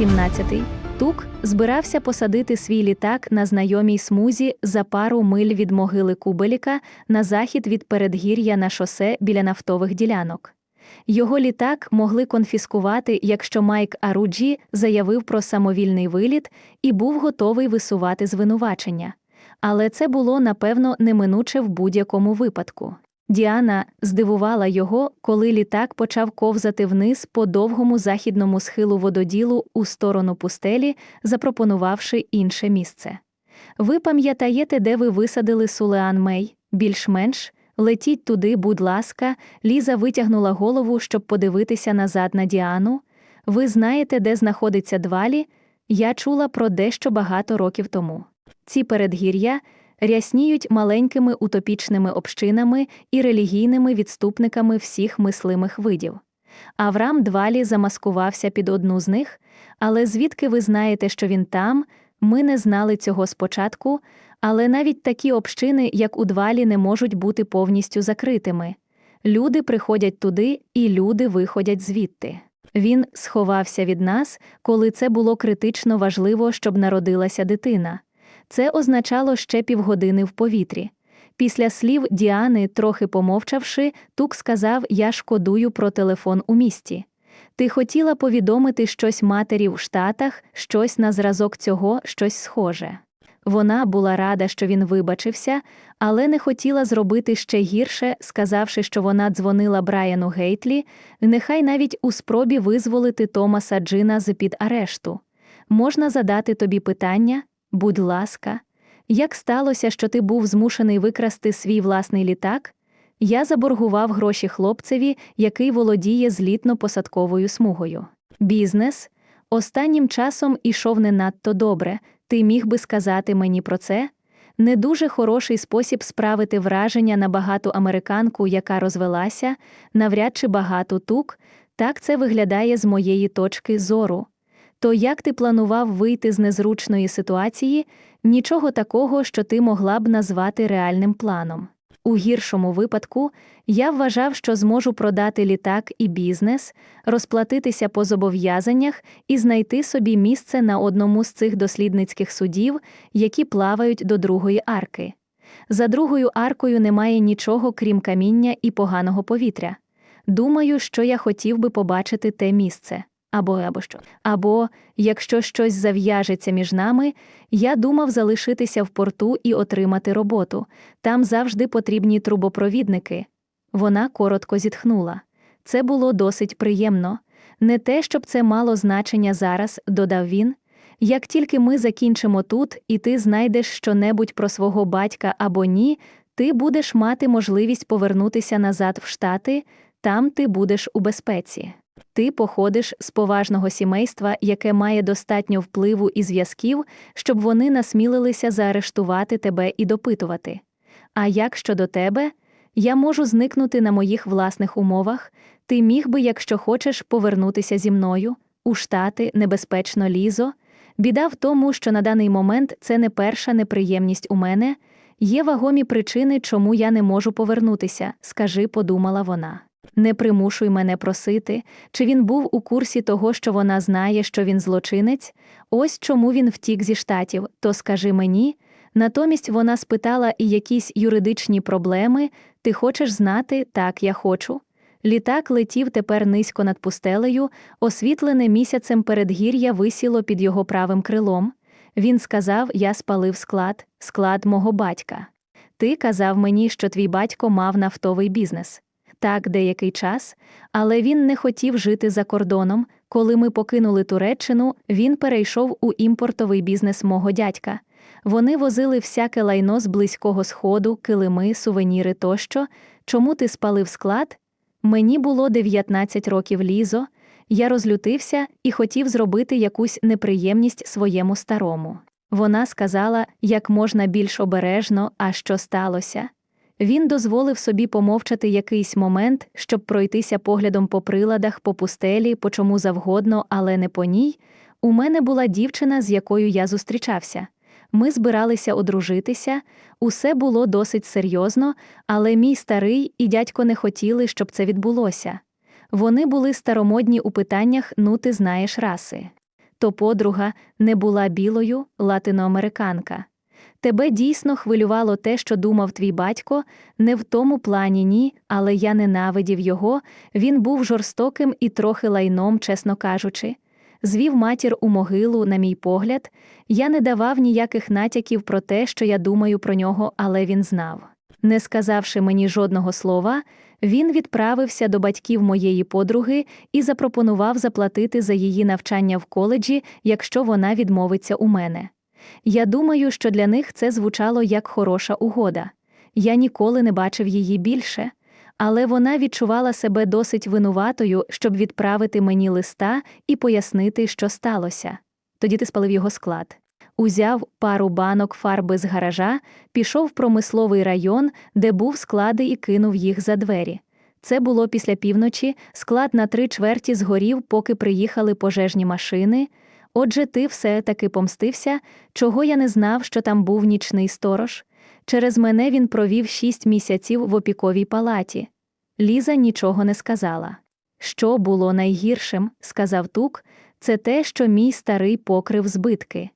Розділ 17. Тук збирався посадити свій літак на знайомій смузі за пару миль від могили Кубеліка на захід від передгір'я на шосе біля нафтових ділянок. Його літак могли конфіскувати, якщо Майк Аруджі заявив про самовільний виліт і був готовий висувати звинувачення. Але це було, напевно, неминуче в будь-якому випадку. Діана здивувала його, коли літак почав ковзати вниз по довгому західному схилу вододілу у сторону пустелі, запропонувавши інше місце. Ви пам'ятаєте, де ви висадили Сулеан Мей? Більш-менш? Летіть туди, будь ласка, Ліза витягнула голову, щоб подивитися назад на Діану. Ви знаєте, де знаходиться двалі? Я чула про дещо багато років тому. Ці передгір'я рясніють маленькими утопічними общинами і релігійними відступниками всіх мислимих видів. Авраам Двалі замаскувався під одну з них, але звідки ви знаєте, що він там, ми не знали цього спочатку, але навіть такі общини, як у Двалі, не можуть бути повністю закритими. Люди приходять туди, і люди виходять звідти. Він сховався від нас, коли це було критично важливо, щоб народилася дитина. Це означало ще півгодини в повітрі. Після слів Діани, трохи помовчавши, Тук сказав: Я шкодую про телефон у місті. Ти хотіла повідомити щось матері в Штатах, щось на зразок цього, щось схоже. Вона була рада, що він вибачився, але не хотіла зробити ще гірше, сказавши, що вона дзвонила Брайану Гейтлі, нехай навіть у спробі визволити Томаса Джина з під арешту. Можна задати тобі питання? Будь ласка, як сталося, що ти був змушений викрасти свій власний літак? Я заборгував гроші хлопцеві, який володіє злітно-посадковою смугою. Бізнес останнім часом ішов не надто добре. Ти міг би сказати мені про це? Не дуже хороший спосіб справити враження на багату американку, яка розвелася, навряд чи багату тук, так це виглядає з моєї точки зору. То як ти планував вийти з незручної ситуації, нічого такого, що ти могла б назвати реальним планом. У гіршому випадку я вважав, що зможу продати літак і бізнес, розплатитися по зобов'язаннях і знайти собі місце на одному з цих дослідницьких судів, які плавають до другої арки. За другою аркою немає нічого, крім каміння і поганого повітря. Думаю, що я хотів би побачити те місце. Або або що. Або, якщо щось зав'яжеться між нами, я думав залишитися в порту і отримати роботу. Там завжди потрібні трубопровідники. Вона коротко зітхнула. Це було досить приємно. Не те, щоб це мало значення зараз, додав він. Як тільки ми закінчимо тут, і ти знайдеш щонебудь про свого батька або ні, ти будеш мати можливість повернутися назад в Штати, там ти будеш у безпеці. Ти походиш з поважного сімейства, яке має достатньо впливу і зв'язків, щоб вони насмілилися заарештувати тебе і допитувати. А як щодо тебе, я можу зникнути на моїх власних умовах, ти міг би, якщо хочеш, повернутися зі мною, у штати небезпечно лізо. Біда в тому, що на даний момент це не перша неприємність у мене, є вагомі причини, чому я не можу повернутися, скажи, подумала вона. Не примушуй мене просити, чи він був у курсі того, що вона знає, що він злочинець, ось чому він втік зі штатів, то скажи мені. Натомість вона спитала і якісь юридичні проблеми ти хочеш знати, так я хочу. Літак летів тепер низько над пустелею, освітлене місяцем передгір'я висіло під його правим крилом. Він сказав: Я спалив склад, склад мого батька. Ти казав мені, що твій батько мав нафтовий бізнес так деякий час, але він не хотів жити за кордоном. Коли ми покинули Туреччину, він перейшов у імпортовий бізнес мого дядька. Вони возили всяке лайно з близького сходу, килими, сувеніри тощо. Чому ти спалив склад? Мені було 19 років лізо, я розлютився і хотів зробити якусь неприємність своєму старому. Вона сказала як можна більш обережно, а що сталося. Він дозволив собі помовчати якийсь момент, щоб пройтися поглядом по приладах, по пустелі, по чому завгодно, але не по ній. У мене була дівчина, з якою я зустрічався. Ми збиралися одружитися, усе було досить серйозно, але мій старий і дядько не хотіли, щоб це відбулося. Вони були старомодні у питаннях ну ти знаєш раси. То подруга не була білою латиноамериканка. Тебе дійсно хвилювало те, що думав твій батько, не в тому плані ні, але я ненавидів його, він був жорстоким і трохи лайном, чесно кажучи. Звів матір у могилу, на мій погляд, я не давав ніяких натяків про те, що я думаю про нього, але він знав. Не сказавши мені жодного слова, він відправився до батьків моєї подруги і запропонував заплатити за її навчання в коледжі, якщо вона відмовиться у мене. Я думаю, що для них це звучало як хороша угода. Я ніколи не бачив її більше, але вона відчувала себе досить винуватою, щоб відправити мені листа і пояснити, що сталося. Тоді ти спалив його склад. Узяв пару банок фарби з гаража, пішов в промисловий район, де був склади, і кинув їх за двері. Це було після півночі, склад на три чверті згорів, поки приїхали пожежні машини. Отже, ти все таки помстився, чого я не знав, що там був нічний сторож. Через мене він провів шість місяців в опіковій палаті. Ліза нічого не сказала. Що було найгіршим, сказав тук, це те, що мій старий покрив збитки.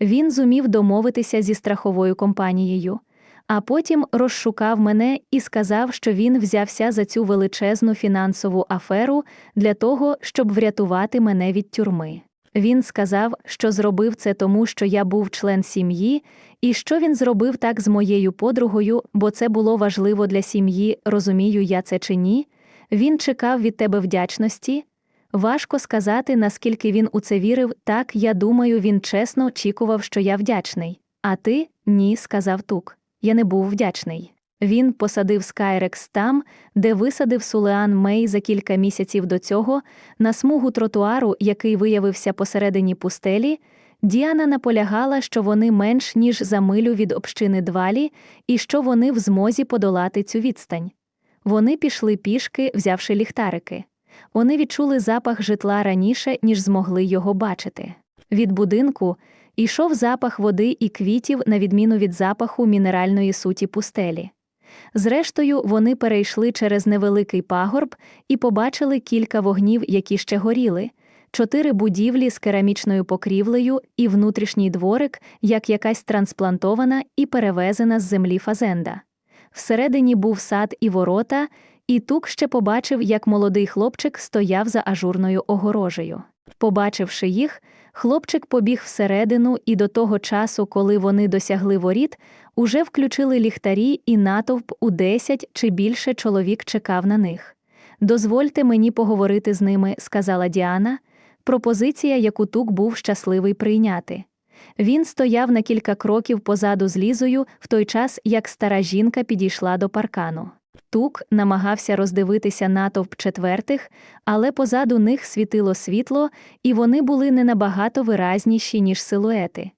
Він зумів домовитися зі страховою компанією, а потім розшукав мене і сказав, що він взявся за цю величезну фінансову аферу для того, щоб врятувати мене від тюрми. Він сказав, що зробив це тому, що я був член сім'ї, і що він зробив так з моєю подругою, бо це було важливо для сім'ї, розумію я це чи ні. Він чекав від тебе вдячності. Важко сказати, наскільки він у це вірив, так я думаю, він чесно очікував, що я вдячний. А ти ні, сказав тук. Я не був вдячний. Він посадив Скайрекс там, де висадив Сулеан Мей за кілька місяців до цього, на смугу тротуару, який виявився посередині пустелі. Діана наполягала, що вони менш ніж за милю від общини Двалі, і що вони в змозі подолати цю відстань. Вони пішли пішки, взявши ліхтарики. Вони відчули запах житла раніше, ніж змогли його бачити. Від будинку йшов запах води і квітів, на відміну від запаху мінеральної суті пустелі. Зрештою, вони перейшли через невеликий пагорб і побачили кілька вогнів, які ще горіли, чотири будівлі з керамічною покрівлею і внутрішній дворик, як якась трансплантована і перевезена з землі фазенда. Всередині був сад і ворота, і тук ще побачив, як молодий хлопчик стояв за ажурною огорожею. Побачивши їх, хлопчик побіг всередину, і до того часу, коли вони досягли воріт, уже включили ліхтарі, і натовп у десять чи більше чоловік чекав на них. Дозвольте мені поговорити з ними, сказала Діана, пропозиція, яку тук був щасливий прийняти. Він стояв на кілька кроків позаду з лізою, в той час як стара жінка підійшла до паркану. Тук намагався роздивитися натовп четвертих, але позаду них світило світло, і вони були не набагато виразніші, ніж силуети.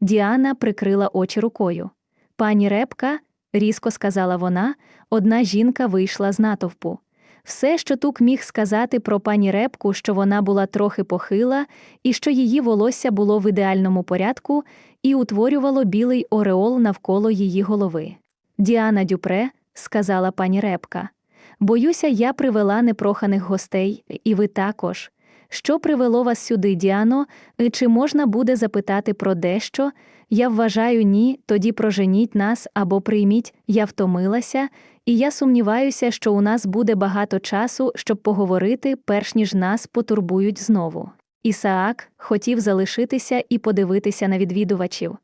Діана прикрила очі рукою. Пані Репка, різко сказала вона, одна жінка вийшла з натовпу. Все, що тук міг сказати про пані Репку, що вона була трохи похила, і що її волосся було в ідеальному порядку і утворювало білий ореол навколо її голови. Діана Дюпре, сказала пані Репка, боюся, я привела непроханих гостей, і ви також. Що привело вас сюди, Діано, і чи можна буде запитати про дещо? Я вважаю, ні, тоді проженіть нас або прийміть, я втомилася, і я сумніваюся, що у нас буде багато часу, щоб поговорити, перш ніж нас потурбують знову. Ісаак хотів залишитися і подивитися на відвідувачів.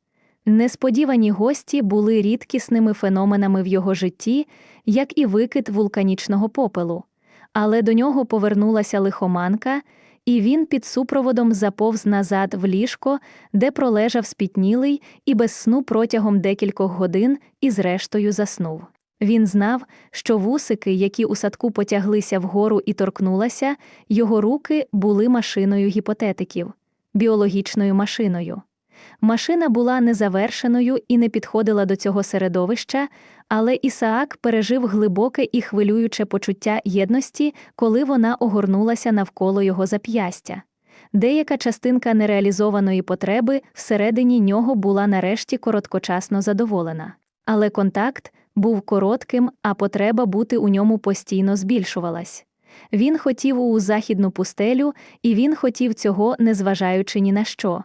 Несподівані гості були рідкісними феноменами в його житті, як і викид вулканічного попелу, але до нього повернулася лихоманка, і він під супроводом заповз назад в ліжко, де пролежав спітнілий і без сну протягом декількох годин і зрештою заснув. Він знав, що вусики, які у садку потяглися вгору і торкнулася, його руки були машиною гіпотетиків, біологічною машиною. Машина була незавершеною і не підходила до цього середовища, але Ісаак пережив глибоке і хвилююче почуття єдності, коли вона огорнулася навколо його зап'ястя. Деяка частинка нереалізованої потреби всередині нього була нарешті короткочасно задоволена. Але контакт був коротким, а потреба бути у ньому постійно збільшувалась. Він хотів у західну пустелю, і він хотів цього, незважаючи ні на що.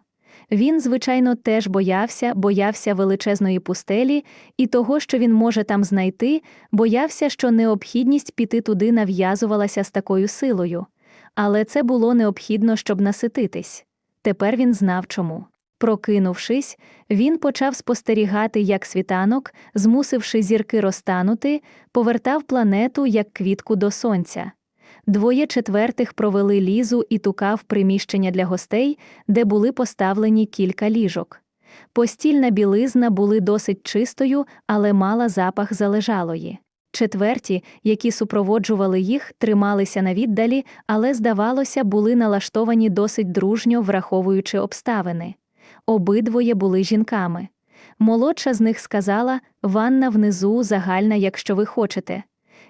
Він, звичайно, теж боявся, боявся величезної пустелі і того, що він може там знайти, боявся, що необхідність піти туди нав'язувалася з такою силою. Але це було необхідно, щоб насититись. Тепер він знав чому. Прокинувшись, він почав спостерігати, як світанок, змусивши зірки розтанути, повертав планету як квітку до сонця. Двоє четвертих провели лізу і тука в приміщення для гостей, де були поставлені кілька ліжок. Постільна білизна були досить чистою, але мала запах залежалої. Четверті, які супроводжували їх, трималися на віддалі, але, здавалося, були налаштовані досить дружньо, враховуючи обставини. Обидвоє були жінками. Молодша з них сказала ванна внизу загальна, якщо ви хочете.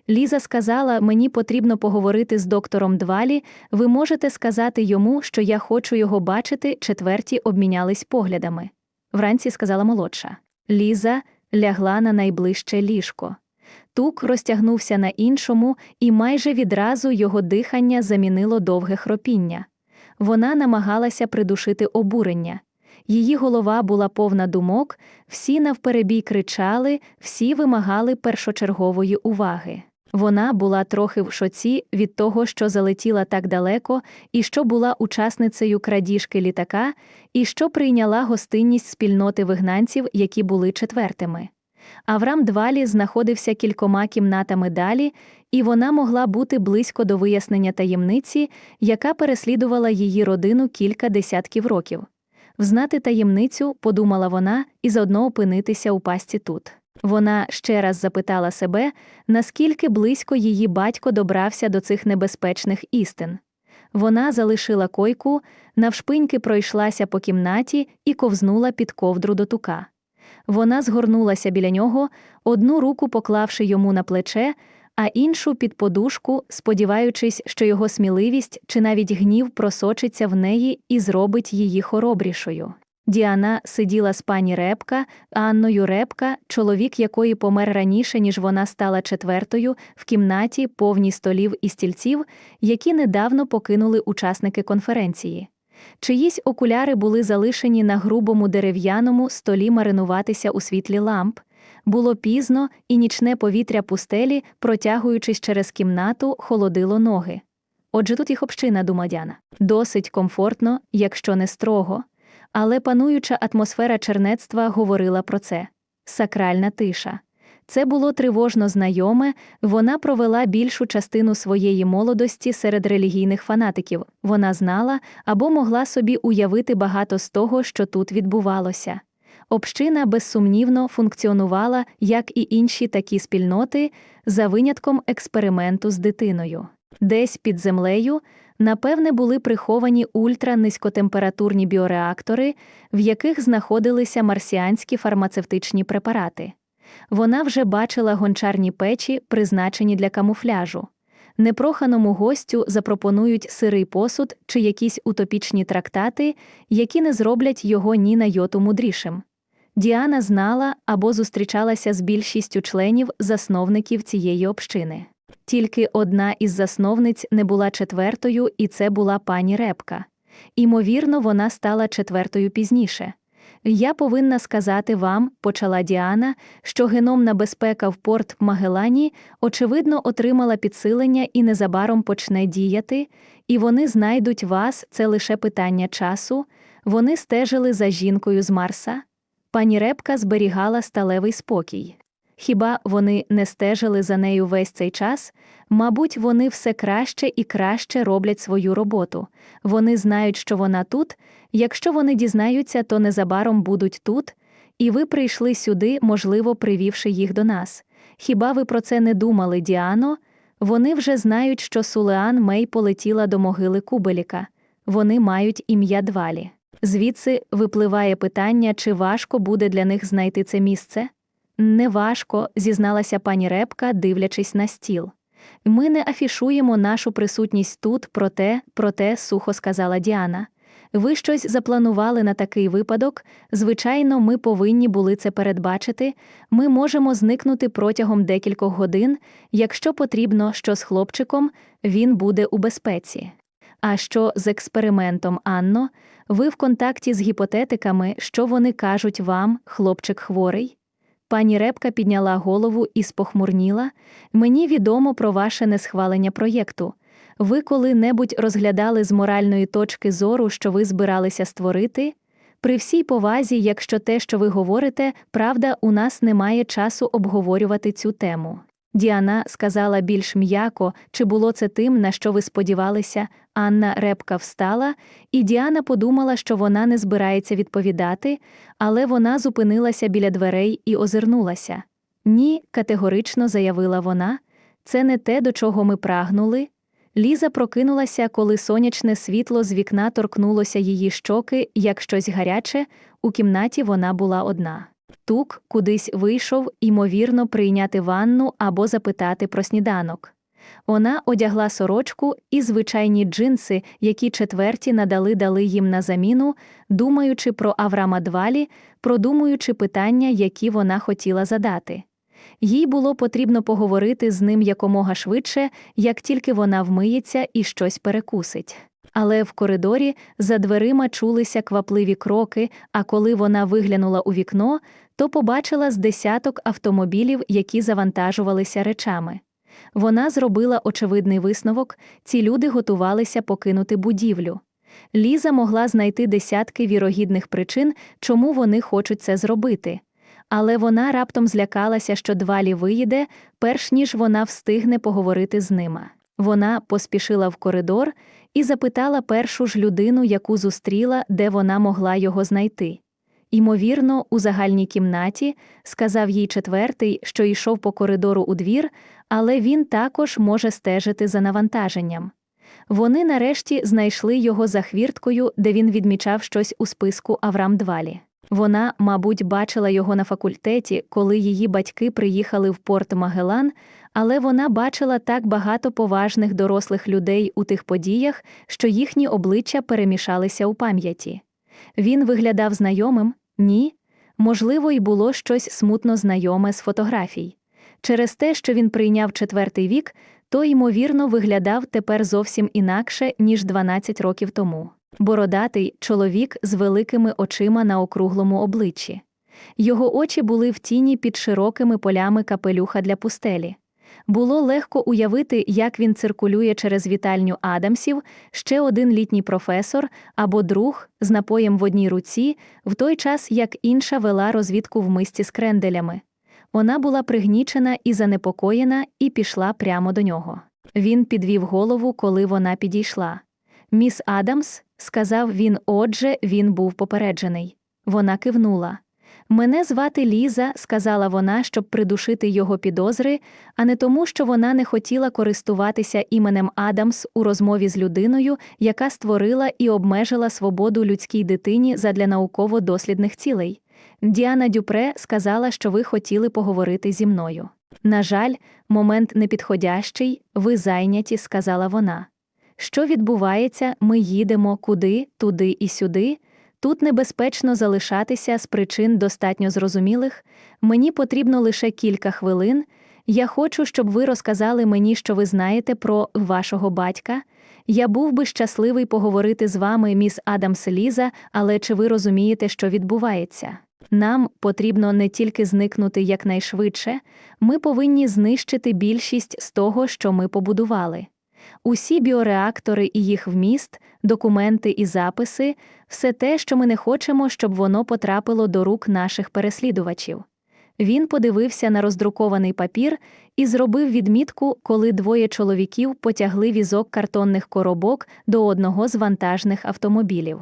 Ліза сказала, мені потрібно поговорити з доктором Двалі, ви можете сказати йому, що я хочу його бачити, четверті обмінялись поглядами. Вранці сказала молодша. Ліза лягла на найближче ліжко. Тук розтягнувся на іншому, і майже відразу його дихання замінило довге хропіння. Вона намагалася придушити обурення. Її голова була повна думок, всі навперебій кричали, всі вимагали першочергової уваги. Вона була трохи в шоці від того, що залетіла так далеко, і що була учасницею крадіжки літака, і що прийняла гостинність спільноти вигнанців, які були четвертими. Аврам Двалі знаходився кількома кімнатами далі, і вона могла бути близько до вияснення таємниці, яка переслідувала її родину кілька десятків років. Взнати таємницю, подумала вона, і заодно опинитися у пасті тут. Вона ще раз запитала себе, наскільки близько її батько добрався до цих небезпечних істин. Вона залишила койку, навшпиньки пройшлася по кімнаті і ковзнула під ковдру до тука. Вона згорнулася біля нього, одну руку поклавши йому на плече, а іншу під подушку, сподіваючись, що його сміливість чи навіть гнів просочиться в неї і зробить її хоробрішою. Діана сиділа з пані Репка, Анною Репка, чоловік якої помер раніше, ніж вона стала четвертою, в кімнаті повній столів і стільців, які недавно покинули учасники конференції. Чиїсь окуляри були залишені на грубому дерев'яному столі маринуватися у світлі ламп. Було пізно, і нічне повітря пустелі, протягуючись через кімнату, холодило ноги. Отже, тут їх община, дума Діана. Досить комфортно, якщо не строго. Але пануюча атмосфера чернецтва говорила про це сакральна тиша. Це було тривожно знайоме, вона провела більшу частину своєї молодості серед релігійних фанатиків, вона знала або могла собі уявити багато з того, що тут відбувалося. Община безсумнівно функціонувала, як і інші такі спільноти, за винятком експерименту з дитиною. Десь під землею, напевне, були приховані ультранизькотемпературні біореактори, в яких знаходилися марсіанські фармацевтичні препарати. Вона вже бачила гончарні печі, призначені для камуфляжу. Непроханому гостю запропонують сирий посуд чи якісь утопічні трактати, які не зроблять його ні на йоту мудрішим. Діана знала або зустрічалася з більшістю членів засновників цієї общини. Тільки одна із засновниць не була четвертою, і це була пані Репка. Імовірно, вона стала четвертою пізніше. Я повинна сказати вам, почала Діана, що геномна безпека в порт Магелані, очевидно, отримала підсилення і незабаром почне діяти, і вони знайдуть вас, це лише питання часу. Вони стежили за жінкою з Марса. Пані Репка зберігала сталевий спокій. Хіба вони не стежили за нею весь цей час? Мабуть, вони все краще і краще роблять свою роботу. Вони знають, що вона тут. Якщо вони дізнаються, то незабаром будуть тут, і ви прийшли сюди, можливо, привівши їх до нас. Хіба ви про це не думали, Діано? Вони вже знають, що Сулеан Мей полетіла до могили Кубеліка. Вони мають ім'я Двалі. Звідси випливає питання, чи важко буде для них знайти це місце? Неважко, зізналася пані Репка, дивлячись на стіл. Ми не афішуємо нашу присутність тут, проте, проте, сухо сказала Діана. Ви щось запланували на такий випадок? Звичайно, ми повинні були це передбачити. Ми можемо зникнути протягом декількох годин, якщо потрібно, що з хлопчиком він буде у безпеці. А що з експериментом, Анно? Ви в контакті з гіпотетиками, що вони кажуть вам, хлопчик хворий? Пані Репка підняла голову і спохмурніла. Мені відомо про ваше несхвалення проєкту. Ви коли-небудь розглядали з моральної точки зору, що ви збиралися створити? При всій повазі, якщо те, що ви говорите, правда, у нас немає часу обговорювати цю тему. Діана сказала більш м'яко, чи було це тим, на що ви сподівалися. Анна Репка встала, і Діана подумала, що вона не збирається відповідати, але вона зупинилася біля дверей і озирнулася. Ні, категорично заявила вона, це не те, до чого ми прагнули. Ліза прокинулася, коли сонячне світло з вікна торкнулося її щоки, як щось гаряче, у кімнаті вона була одна. Тук кудись вийшов, ймовірно, прийняти ванну або запитати про сніданок. Вона одягла сорочку і звичайні джинси, які четверті надали дали їм на заміну, думаючи про Аврама Двалі, продумуючи питання, які вона хотіла задати. Їй було потрібно поговорити з ним якомога швидше, як тільки вона вмиється і щось перекусить. Але в коридорі за дверима чулися квапливі кроки, а коли вона виглянула у вікно, то побачила з десяток автомобілів, які завантажувалися речами. Вона зробила очевидний висновок ці люди готувалися покинути будівлю. Ліза могла знайти десятки вірогідних причин, чому вони хочуть це зробити. Але вона раптом злякалася, що двалі виїде, перш ніж вона встигне поговорити з ними. Вона поспішила в коридор і запитала першу ж людину, яку зустріла, де вона могла його знайти. Ймовірно, у загальній кімнаті, сказав їй четвертий, що йшов по коридору у двір, але він також може стежити за навантаженням. Вони нарешті знайшли його за хвірткою, де він відмічав щось у списку Аврам Двалі. Вона, мабуть, бачила його на факультеті, коли її батьки приїхали в порт Магелан, але вона бачила так багато поважних дорослих людей у тих подіях, що їхні обличчя перемішалися у пам'яті. Він виглядав знайомим? Ні. Можливо, й було щось смутно знайоме з фотографій. Через те, що він прийняв четвертий вік, то, ймовірно, виглядав тепер зовсім інакше, ніж 12 років тому. Бородатий чоловік з великими очима на округлому обличчі. Його очі були в тіні під широкими полями капелюха для пустелі. Було легко уявити, як він циркулює через вітальню Адамсів, ще один літній професор або друг з напоєм в одній руці, в той час як інша вела розвідку в мисті з кренделями. Вона була пригнічена і занепокоєна і пішла прямо до нього. Він підвів голову, коли вона підійшла. Міс Адамс, сказав він, отже, він був попереджений. Вона кивнула. Мене звати Ліза, сказала вона, щоб придушити його підозри, а не тому, що вона не хотіла користуватися іменем Адамс у розмові з людиною, яка створила і обмежила свободу людській дитині задля науково-дослідних цілей. Діана Дюпре сказала, що ви хотіли поговорити зі мною. На жаль, момент непідходящий, ви зайняті, сказала вона. Що відбувається, ми їдемо куди, туди і сюди. Тут небезпечно залишатися з причин достатньо зрозумілих. Мені потрібно лише кілька хвилин. Я хочу, щоб ви розказали мені, що ви знаєте про вашого батька. Я був би щасливий поговорити з вами, міс Адамс Ліза, але чи ви розумієте, що відбувається? Нам потрібно не тільки зникнути якнайшвидше, ми повинні знищити більшість з того, що ми побудували. Усі біореактори і їх вміст, документи і записи, все те, що ми не хочемо, щоб воно потрапило до рук наших переслідувачів. Він подивився на роздрукований папір і зробив відмітку, коли двоє чоловіків потягли візок картонних коробок до одного з вантажних автомобілів.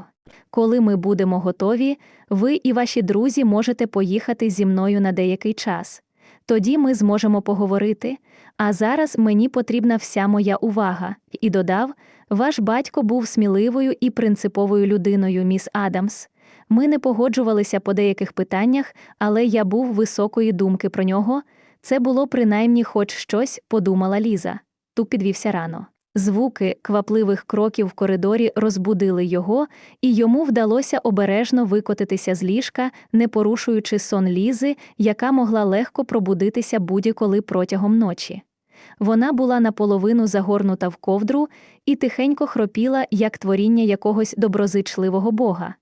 Коли ми будемо готові, ви і ваші друзі можете поїхати зі мною на деякий час. Тоді ми зможемо поговорити, а зараз мені потрібна вся моя увага, і додав ваш батько був сміливою і принциповою людиною, міс Адамс. Ми не погоджувалися по деяких питаннях, але я був високої думки про нього. Це було принаймні хоч щось, подумала Ліза. Ту підвівся рано. Звуки квапливих кроків в коридорі розбудили його, і йому вдалося обережно викотитися з ліжка, не порушуючи сон лізи, яка могла легко пробудитися будь-коли протягом ночі. Вона була наполовину загорнута в ковдру і тихенько хропіла, як творіння якогось доброзичливого бога.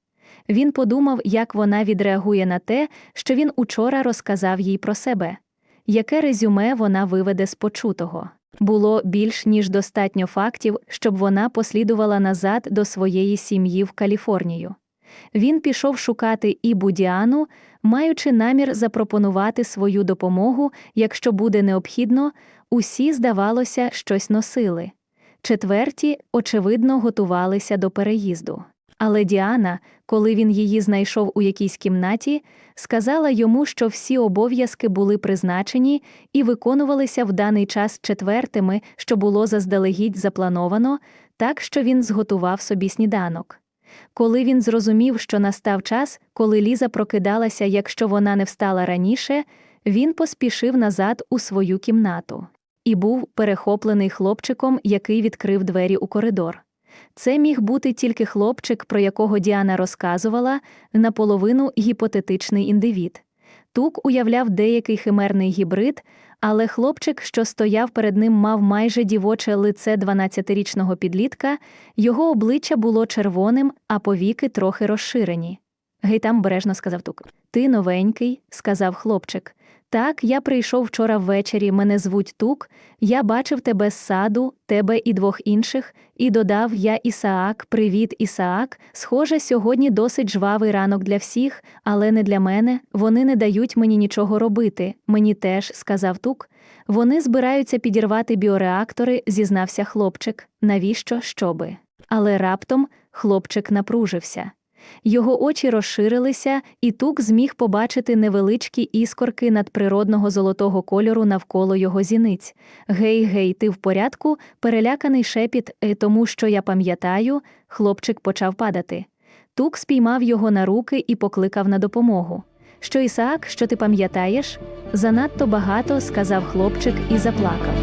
Він подумав, як вона відреагує на те, що він учора розказав їй про себе, яке резюме вона виведе з почутого. Було більш ніж достатньо фактів, щоб вона послідувала назад до своєї сім'ї в Каліфорнію. Він пішов шукати Ібу Діану, маючи намір запропонувати свою допомогу, якщо буде необхідно, усі, здавалося, щось носили. Четверті, очевидно, готувалися до переїзду. Але Діана, коли він її знайшов у якійсь кімнаті, сказала йому, що всі обов'язки були призначені і виконувалися в даний час четвертими, що було заздалегідь заплановано, так що він зготував собі сніданок. Коли він зрозумів, що настав час, коли Ліза прокидалася, якщо вона не встала раніше, він поспішив назад у свою кімнату і був перехоплений хлопчиком, який відкрив двері у коридор. Це міг бути тільки хлопчик, про якого Діана розказувала, наполовину гіпотетичний індивід. Тук уявляв деякий химерний гібрид, але хлопчик, що стояв перед ним, мав майже дівоче лице 12-річного підлітка, його обличчя було червоним, а повіки трохи розширені. Гей там бережно сказав Тук. Ти новенький, сказав хлопчик. Так, я прийшов вчора ввечері, мене звуть Тук, я бачив тебе з саду, тебе і двох інших, і додав я Ісаак, привіт, Ісаак. Схоже, сьогодні досить жвавий ранок для всіх, але не для мене. Вони не дають мені нічого робити. Мені теж, сказав Тук. Вони збираються підірвати біореактори, зізнався хлопчик. Навіщо щоби? Але раптом хлопчик напружився. Його очі розширилися, і тук зміг побачити невеличкі іскорки надприродного золотого кольору навколо його зіниць. Гей, гей, ти в порядку? Переляканий шепіт, «Е, тому що я пам'ятаю, хлопчик почав падати. Тук спіймав його на руки і покликав на допомогу. Що Ісаак, що ти пам'ятаєш? Занадто багато, сказав хлопчик і заплакав.